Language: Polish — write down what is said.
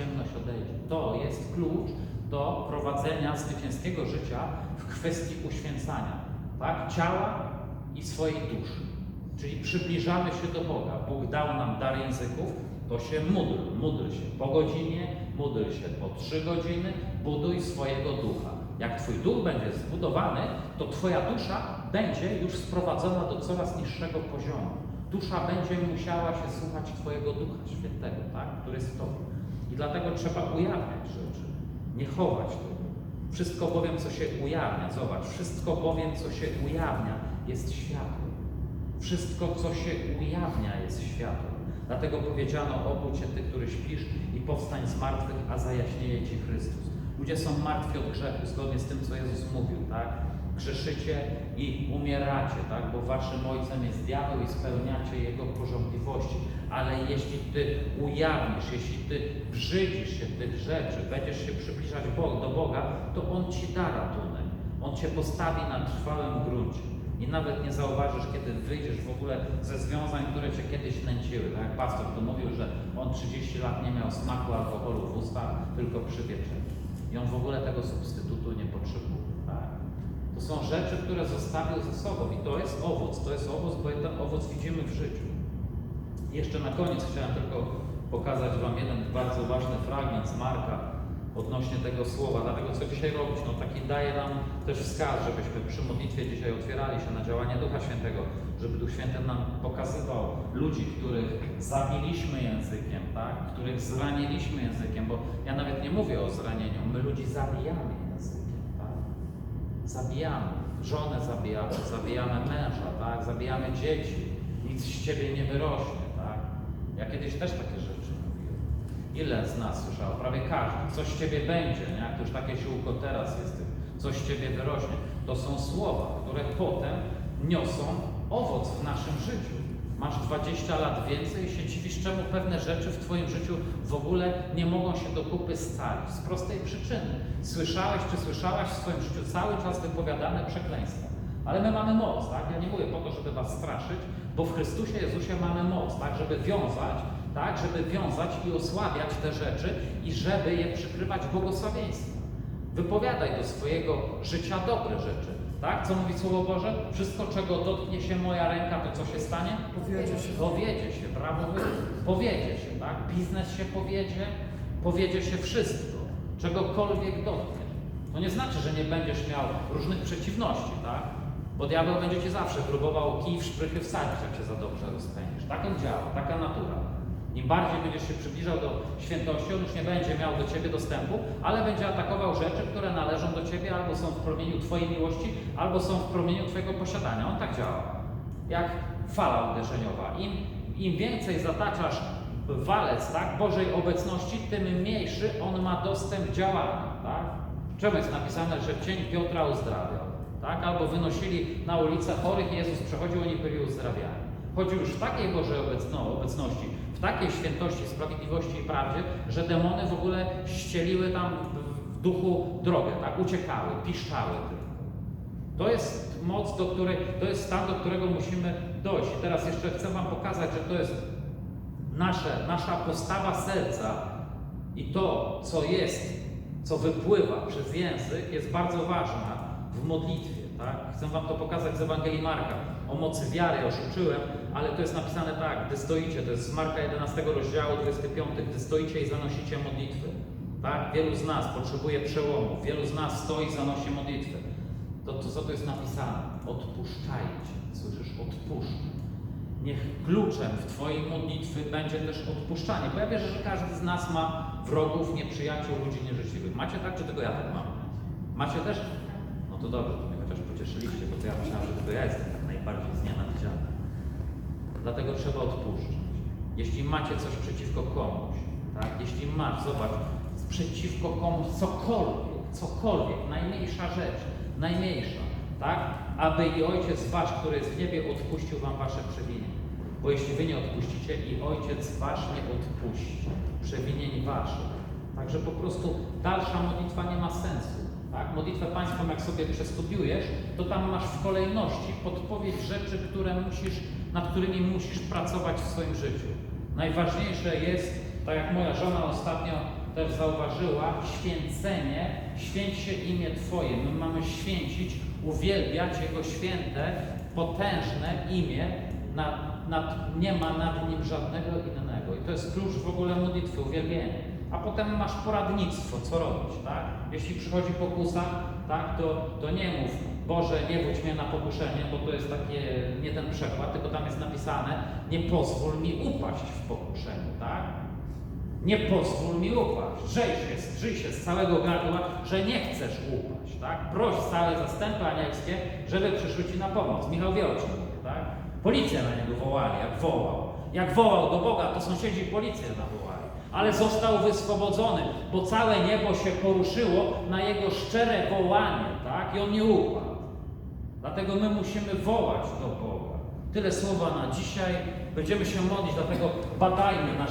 ciemność odejdzie. To jest klucz do prowadzenia zwycięskiego życia w kwestii uświęcania tak? ciała i swojej duszy. Czyli przybliżamy się do Boga. Bóg dał nam dar języków, to się módl. Módl się po godzinie, módl się po trzy godziny, buduj swojego ducha. Jak Twój duch będzie zbudowany, to Twoja dusza będzie już sprowadzona do coraz niższego poziomu. Dusza będzie musiała się słuchać Twojego Ducha Świętego, tak? który jest w Tobie. I dlatego trzeba ujawniać rzeczy, nie chować tego. Wszystko bowiem, co się ujawnia, zobacz, wszystko bowiem, co się ujawnia, jest światłem. Wszystko, co się ujawnia, jest światłem. Dlatego powiedziano, obudź się Ty, który śpisz i powstań z martwych, a zajaśnieje Ci Chrystus. Ludzie są martwi od grzechu, zgodnie z tym, co Jezus mówił, tak? Grzeszycie i umieracie, tak? Bo waszym ojcem jest diabeł i spełniacie jego porządliwości. Ale jeśli ty ujawnisz, jeśli ty brzydzisz się tych rzeczy, będziesz się przybliżać do Boga, to On ci da ratunek. On cię postawi na trwałym gruncie. I nawet nie zauważysz, kiedy wyjdziesz w ogóle ze związań, które cię kiedyś nęciły. Tak jak pastor tu mówił, że on 30 lat nie miał smaku alkoholu w ustach, tylko przy wieczerze. I on w ogóle tego substytutu nie potrzebuje. Tak? Są rzeczy, które zostawił ze sobą i to jest owoc. To jest owoc, bo ten owoc widzimy w życiu. Jeszcze na koniec chciałem tylko pokazać Wam jeden bardzo ważny fragment z Marka odnośnie tego słowa, dlatego co dzisiaj robić? No taki daje nam też wskaz, żebyśmy przy modlitwie dzisiaj otwierali się na działanie Ducha Świętego, żeby Duch Święty nam pokazywał ludzi, których zabiliśmy językiem, tak? których zraniliśmy językiem, bo ja nawet nie mówię o zranieniu, my ludzi zabijamy? Zabijamy, żonę zabijamy, zabijamy męża, tak? zabijamy dzieci, nic z ciebie nie wyrośnie, tak? Ja kiedyś też takie rzeczy mówiłem. Ile z nas słyszało? Prawie każdy. Coś z ciebie będzie, nie? Jak już takie siłko teraz jest, coś z ciebie wyrośnie. To są słowa, które potem niosą owoc w naszym życiu. Masz 20 lat więcej i się dziwisz, czemu pewne rzeczy w Twoim życiu w ogóle nie mogą się do kupy scalić. Z prostej przyczyny. Słyszałeś czy słyszałaś w swoim życiu cały czas wypowiadane przekleństwa. Ale my mamy moc, tak? Ja nie mówię po to, żeby Was straszyć, bo w Chrystusie Jezusie mamy moc, tak? Żeby wiązać, tak? Żeby wiązać i osłabiać te rzeczy i żeby je przykrywać błogosławieństwem. Wypowiadaj do swojego życia dobre rzeczy. Tak? Co mówi Słowo Boże? Wszystko, czego dotknie się moja ręka, to co się stanie? Powiedzie się. Powiedzie się, brawo wy. Powiedzie się, tak? Biznes się powiedzie, powiedzie się wszystko, czegokolwiek dotknie. To nie znaczy, że nie będziesz miał różnych przeciwności, tak? Bo diabeł będzie cię zawsze próbował kij w szprychy wsadzić, jak się za dobrze rozpędzisz. Tak on działa, taka natura. Im bardziej będziesz się przybliżał do świętości, on już nie będzie miał do Ciebie dostępu, ale będzie atakował rzeczy, które należą do Ciebie, albo są w promieniu Twojej miłości, albo są w promieniu Twojego posiadania. On tak działa. Jak fala uderzeniowa. Im, im więcej zataczasz walec tak, Bożej obecności, tym mniejszy on ma dostęp działania. Tak? Czemu jest napisane, że cień Piotra uzdrawiał? Tak? Albo wynosili na ulicę chorych Jezus przechodził, oni byli uzdrawiani. Chodził już w takiej Bożej obecno, obecności, takiej świętości, sprawiedliwości i prawdzie, że demony w ogóle ścieliły tam w- duchu drogę, tak? uciekały, piszczały tylko. To jest moc, do której, to jest stan, do którego musimy dojść. I teraz jeszcze chcę Wam pokazać, że to jest nasze, nasza postawa serca i to, co jest, co wypływa przez język, jest bardzo ważna w modlitwie. Tak? Chcę Wam to pokazać z Ewangelii Marka. O mocy wiary już uczyłem, ale to jest napisane tak, gdy stoicie, to jest z Marka 11 rozdziału 25, gdy stoicie i zanosicie modlitwy. Tak? Wielu z nas potrzebuje przełomu, wielu z nas stoi i zanosi modlitwy. To, to co tu jest napisane? Odpuszczajcie. Słyszysz? Odpuszczaj. Niech kluczem w Twojej modlitwy będzie też odpuszczanie. Bo ja wierzę, że każdy z nas ma wrogów, nieprzyjaciół, ludzi nieżyczliwych. Macie tak, czy tylko ja tak mam? Macie też? No to dobrze, to mnie chociaż pocieszyliście, bo to ja myślałem, że tylko ja jestem tak najbardziej znienawidziany. Dlatego trzeba odpuszczać. Jeśli macie coś przeciwko komuś, tak? Jeśli masz, zobacz, przeciwko komuś cokolwiek, cokolwiek, najmniejsza rzecz, najmniejsza, tak? Aby i Ojciec Wasz, który jest w niebie, odpuścił Wam Wasze przewinienia. Bo jeśli Wy nie odpuścicie, i Ojciec Wasz nie odpuści przewinień Waszych. Także po prostu dalsza modlitwa nie ma sensu. Tak? Modlitwę Pańską, jak sobie przestudiujesz, to tam masz w kolejności podpowiedź rzeczy, które musisz, nad którymi musisz pracować w swoim życiu. Najważniejsze jest, tak jak moja żona ostatnio też zauważyła święcenie, święć się imię Twoje. My mamy święcić, uwielbiać Jego święte, potężne imię, nad, nad, nie ma nad nim żadnego innego. I to jest klucz w ogóle modlitwy, uwielbienie. A potem masz poradnictwo, co robić, tak? Jeśli przychodzi pokusa, tak, to, to nie mów, Boże, nie wódź mnie na pokuszenie, bo to jest takie, nie ten przekład, tylko tam jest napisane, nie pozwól mi upaść w pokuszeniu, tak? Nie pozwól mi upaść. Drzyj się, drzyj się z całego gardła, że nie chcesz upaść, tak? Proś całe zastępy anielskie, żeby przyszły Ci na pomoc. Michał wie o czym mówię, tak? Policję na niego wołali, jak wołał. Jak wołał do Boga, to sąsiedzi policję nawołali. Ale został wyswobodzony, bo całe niebo się poruszyło na jego szczere wołanie, tak? I on nie upadł. Dlatego my musimy wołać do Boga. Tyle słowa na dzisiaj. Będziemy się modlić, dlatego badajmy nasze